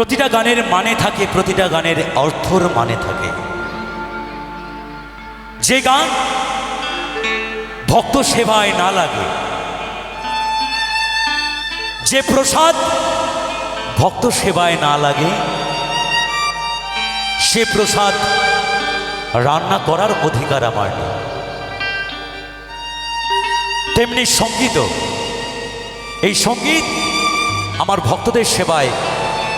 প্রতিটা গানের মানে থাকে, প্রতিটা গানের অর্থর মানে থাকে। যে গান ভক্ত সেবায় না লাগে, যে প্রসাদ ভক্ত সেবায় না লাগে, সে প্রসাদ রান্না করার অধিকার আমার নেই। তেমনি সংগীত এই সংগীত আমার ভক্তদের সেবায়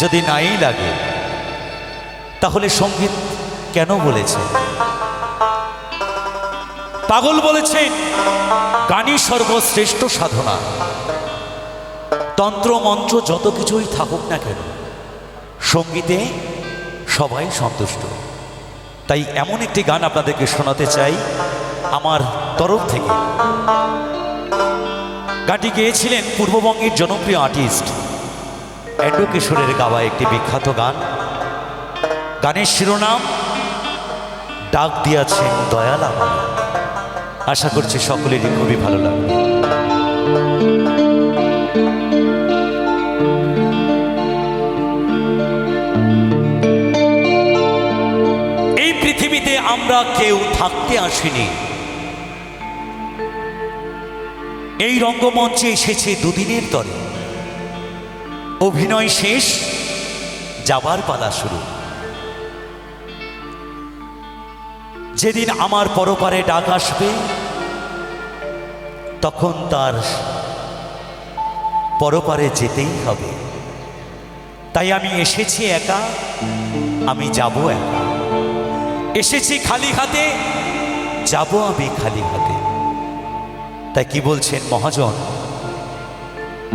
যদি নাই লাগে, তাহলে সংগীত কেন বলেছে? পাগল বলেছেন গানই সর্বশ্রেষ্ঠ সাধনা। তন্ত্র, মন্ত্র যত কিছুই থাকুক না কেন, সঙ্গীতে সবাই সন্তুষ্ট। তাই এমন একটি গান আপনাদেরকে শোনাতে চাই আমার তরফ থেকে। গানটি গেয়েছিলেন পূর্ববঙ্গের জনপ্রিয় আর্টিস্ট অ্যান্ড্রু কিশোরের গাওয়া একটি বিখ্যাত গান। গানের শিরোনাম, ডাক দিয়াছেন দয়াল আশা করছি সকলেরই খুবই ভালো লাগবে। এই পৃথিবীতে আমরা কেউ থাকতে আসিনি। এই রঙ্গমঞ্চে এসেছে দুদিনের তরে। অভিনয় শেষ, যাবার পালা শুরু। যেদিন আমার পরপারে ডাক আসবে, তখন তার পরপারে যেতেই হবে। তাই আমি এসেছি একা, আমি যাব একা। এসেছি খালি হাতে, যাব আমি খালি হাতে। তাই কি বলছেন মহাজন?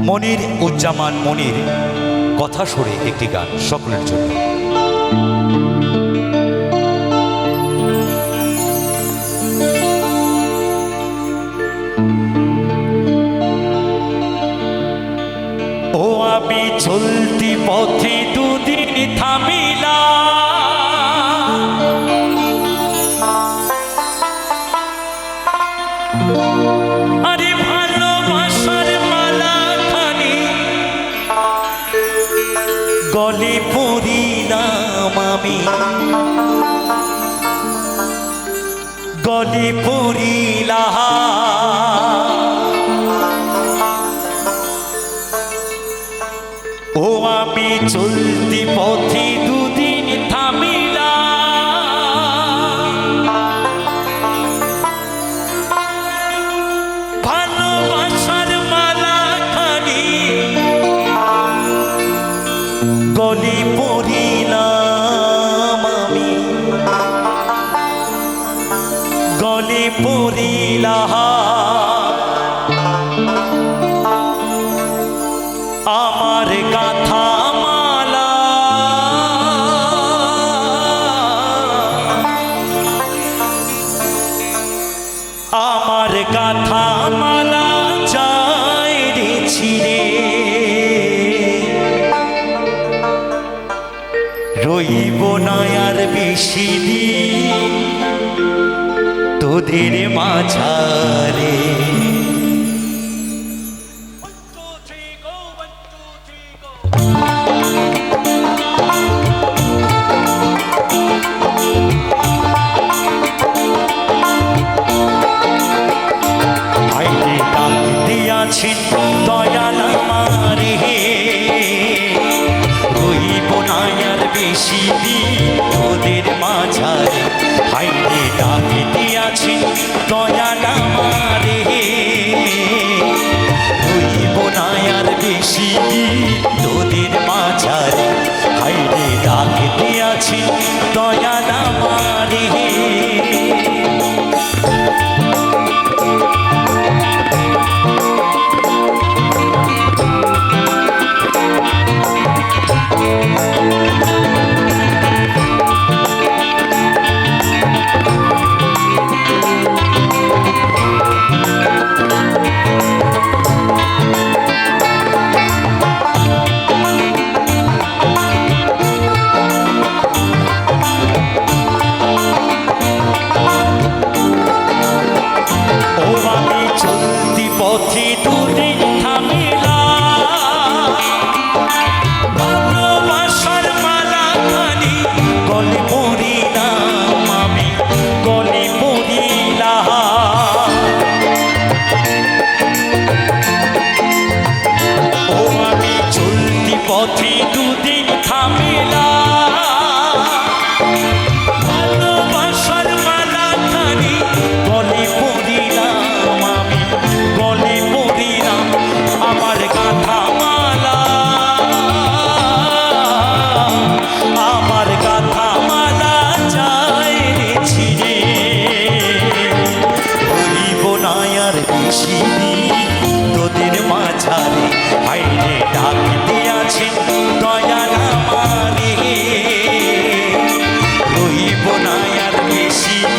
মনির উজ্জামান মনির, কথা সরে একটি গান, সকলের জন্য। ও আমি চলতি পথে দুদিন থামিলা আমি। গলে পড়িলাম ও আমি চলতি আমার গাথা মালা। আমার গাথা মালা যায় রে ছিড়ে। রইব না আর বেশি দিন তোদের মাঝারে। বেশি দিন তোদের মাঝারে। ভাইরে ডাকে দিয়াছি দয়া নামারে। রইব না আর বেশি তোদের মাঝারে। ডাকে দিয়াছি দয়াল 心。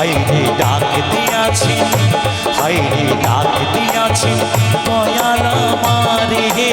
হাইরে ডাক দিয়াছি হাইরে ডাক দিয়াছি দয়াল আমারে।